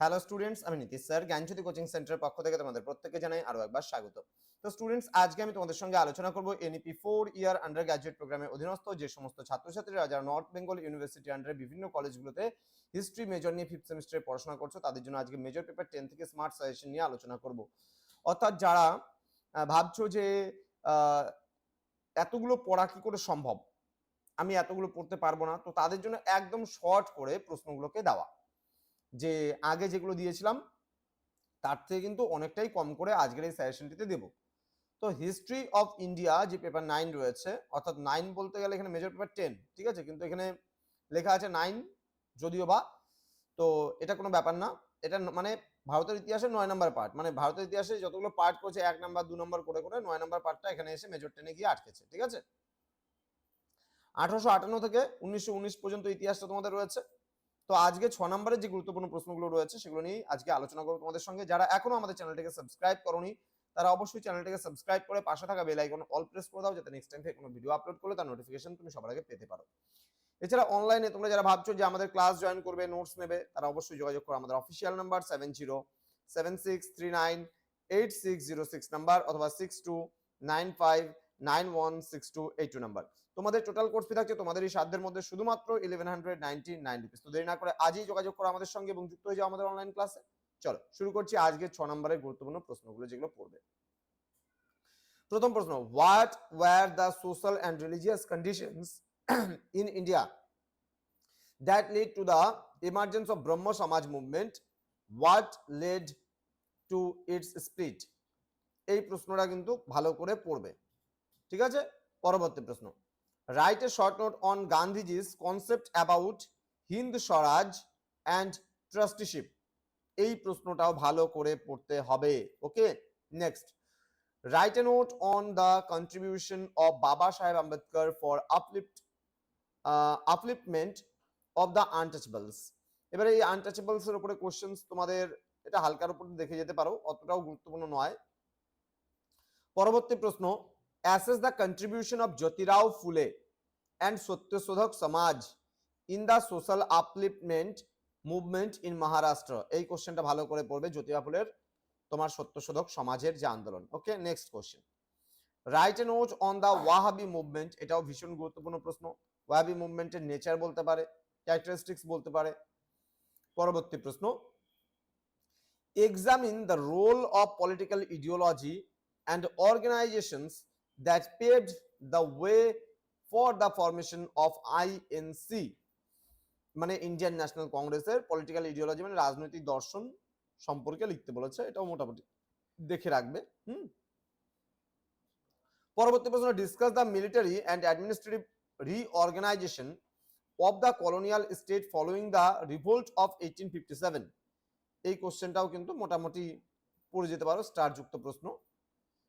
Hello students আমি Nitish sir. জ্ঞানজ্যোতি coaching সেন্টারের পক্ষ থেকে তোমাদের প্রত্যেককে জানাই আরও একবার স্বাগত। তো স্টুডেন্টস আজকে আমি তোমাদের সঙ্গে আলোচনা করব NEP four year undergraduate প্রোগ্রামের অধীনস্থ যে সমস্ত ছাত্রছাত্রীরা যারা নর্থ বেঙ্গল ইউনিভার্সিটি আন্ডারে বিভিন্ন কলেজগুলোতে হিস্ট্রি মেজর নিয়ে ফিফথ সেমিস্টারে পড়াশোনা করছ, তাদের জন্য আজকে মেজর পেপার টেন থেকে স্মার্ট সাজেশন নিয়ে আলোচনা করব। অর্থাৎ যারা ভাবছ যে এতগুলো পড়া কি করে সম্ভব? আমি এতগুলো পড়তে পারব না, তো তাদের জন্য একদম শর্ট করে প্রশ্নগুলোকে দেওয়া। যে আগে যেগুলো দিয়েছিলাম, তার থেকে কিন্তু অনেকটাই কম করে আজকের এই সাজেশনটিতে দেব। তো হিস্ট্রি অফ ইন্ডিয়া যে পেপার নাইন রয়েছে, অর্থাৎ নাইন বলতে গেলে এখানে মেজর পেপার টেন ঠিক আছে? কিন্তু এখানে লেখা আছে নাইন যদিও বা, তো এটা কোনো ব্যাপার না। এটা মানে ভারতের ইতিহাসে নয় নম্বর পার্ট মানে ভারতের ইতিহাসে যতগুলো পার্ট করেছে, এক নম্বর দু নম্বর করে করে নয় নম্বর পার্টটা এখানে এসে মেজর টেনে গিয়ে আটকেছে, ঠিক আছে? আঠারোশো আটান্ন থেকে উনিশশো উনিশ পর্যন্ত ইতিহাসটা তোমাদের রয়েছে। তো আজকে ছ নম্বরের যে গুরুত্বপূর্ণ প্রশ্নগুলো রয়েছে, সেগুলো নিয়ে আজকে আলোচনা করব তোমাদের সঙ্গে। যারা এখনও আমাদের চ্যানেলটিকে সাবস্ক্রাইব করনি, তারা অবশ্যই চ্যানেলটিকে সাবস্ক্রাইব করে পাশে থাকা বেল আইকন অল প্রেস করে দাও, যাতে নেক্সট টাইম থেকে কোনো ভিডিও আপলোড করলে তার নোটিফিকেশন তুমি সবার আগে পেতে পারো। এছাড়া অনলাইনে তোমরা যারা ভাবছ যে আমাদের ক্লাস জয়েন করবে নোটস নেবে, তারা অবশ্যই যোগাযোগ করো আমাদের official number seven zero seven six three nine eight six zero six number অথবা six two nine five nine one six two eight two number তোমাদের টোটাল কোর্স ফি থাকছে তোমাদের এই সাধ্যের মধ্যে শুধুমাত্র eleven hundred ninety nine rupees তো দেরি না করে আজই যোগাযোগ করো আমাদের সঙ্গে এবং যুক্ত হয়ে যাও আমাদের অনলাইন ক্লাসে চলো, শুরু করছি আজকে ছ নম্বরের গুরুত্বপূর্ণ প্রশ্নগুলো যেগুলো পড়বে। প্রথম প্রশ্ন what were the social and religious conditions in India that lead to the emergence of Brahmo Samaj movement what led to its split এই প্রশ্নটা কিন্তু ভালো করে পড়বে। ঠিক আছে? পরবর্তী প্রশ্ন write a short note on Gandhiji's concept about Hind Swaraj and trusteeship এই প্রশ্নটাও ভালো করে পড়তে হবে okay next write a note on the contribution of Baba Saheb Ambedkar for uplift upliftment of the untouchables এবারে এই আনটাচেবলস এর উপরে কোশ্চেন্স তোমাদের এটা হালকার উপর দেখে যেতে পারো, অতটাও গুরুত্বপূর্ণ নয়। পরবর্তী প্রশ্ন assess the contribution of Jyotirao Phule and Satyashodhak Samaj in the social upliftment movement in Maharashtra এই কোশ্চেনটা ভালো করে পড়বে জ্যোতিরাও ফুলের তোমার সত্যশোধক সমাজের যে আন্দোলন। Okay next question write a note on the Wahabi movement এটাও ভীষণ গুরুত্বপূর্ণ প্রশ্ন। ওয়াহাবি মুভমেন্টের নেচার বলতে পারে ক্যারেক্টারিস্টিক্স বলতে পারে। পরবর্তী প্রশ্ন। Examine the role of political ideology and organisations that paved the way for the formation of INC মানে ইন্ডিয়ান ন্যাশনাল কংগ্রেসের পলিটিক্যাল ইডিওলজি মানে রাজনৈতিক দর্শন সম্পর্কে লিখতে বলেছে, এটাও মোটামুটি দেখে রাখবে, হুম? পরবর্তী প্রশ্ন discuss the military and administrative reorganisation of the colonial state following the revolt of eighteen fifty seven এই কোশ্চেনটাও কিন্তু মোটামুটি পড়ে যেতে পারো স্টার যুক্ত প্রশ্ন।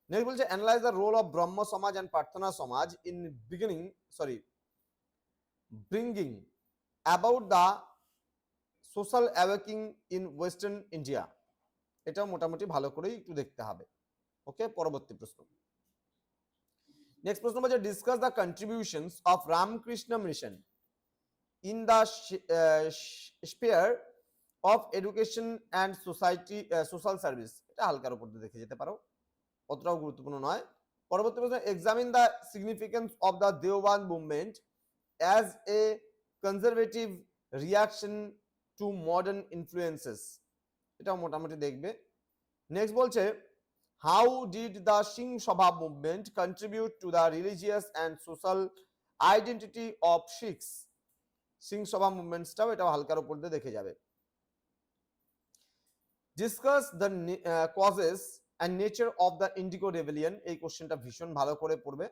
নেক্সট বলছে analyse the role of Brahma Samaj and Prarthana Samaj in beginning sorry bringing about the social awakening in western India এটাও মোটামুটি ভালো করেই একটু দেখতে হবে। ওকে পরবর্তী প্রশ্ন। নেক্সট প্রশ্ন বলছে discuss the contributions of Ramakrishna Mission in the sphere of education and society social service এটা হালকার উপর দেখে যেতে পারো। অতটাও গুরুত্বপূর্ণ নয়। পরবর্তী প্রশ্ন examine the significance of the Deoband movement as a conservative reaction to modern influences এটাও মোটামুটি দেখবে। নেক্সট বলছে how did the Singh Sabha movement contribute to the religious and social identity of Sikhs Singh Sabha মুভমেন্টসটাও এটাও হালকার উপর দিয়ে দেখে যাবে। Discuss the causes and nature of the indigo rebellion এই কোশ্চেনটা ভীষণ ভালো করে পড়বে।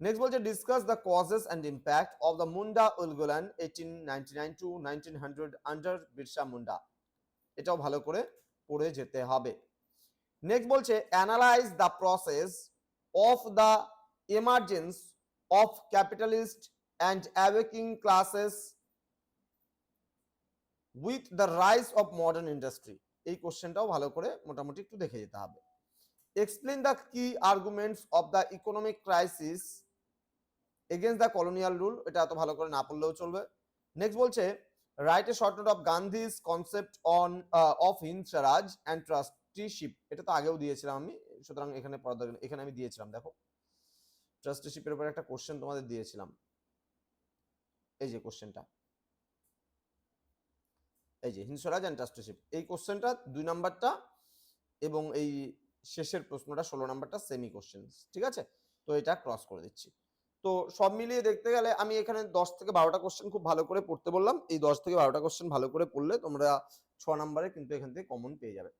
নেক্সট বলছে discuss the causes and impact of the Munda Ulgulan eighteen ninety nine to under Birsa Munda এটাও ভালো করে পড়ে যেতে হবে। নেক্সট বলছে analyse the process of the emergence of capitalist and awakening classes with the rise of modern industry এই কোশ্চেনটাও ভালো করে মোটামুটি একটু দেখে যেতে হবে। Explain the key arguments of the economic crisis against the colonial rule এটা এত ভালো করে না পড়লেও চলবে। নেক্সট বলছে write a short note of Gandhi's concept on of Hind Swaraj and trusteeship এটা তো আগেও দিয়েছিলাম আমি, সুতরাং এখানে পড়া এখানে আমি দিয়েছিলাম, দেখো। ট্রাস্টিশিপের উপর একটা কোশ্চেন তোমাদের দিয়েছিলাম। এই যে কোশ্চেনটা এই যে হিংসরাজ অ্যান্ড ট্রাস্টিশিপ এই কোশ্চেনটা দুই নাম্বারটা এবং এই শেষের প্রশ্নটা ষোলো নাম্বারটা সেমি কোশ্চেন ঠিক আছে? তো এটা ক্রস করে দিচ্ছি। তো সব মিলিয়ে দেখতে গেলে আমি এখানে দশ থেকে বারোটা কোশ্চেন খুব ভালো করে পড়তে বললাম। এই দশ থেকে বারোটা কোশ্চেন ভালো করে পড়লে তোমরা ছ নাম্বারে কিন্তু এখান থেকে কমন পেয়ে যাবে।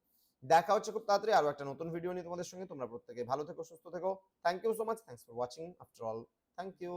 দেখা হচ্ছে খুব তাড়াতাড়ি আরও একটা নতুন ভিডিও নিয়ে তোমাদের সঙ্গে। তোমরা প্রত্যেকে ভালো থেকো, সুস্থ থেকো। Thank you so much thanks for watching after all thank you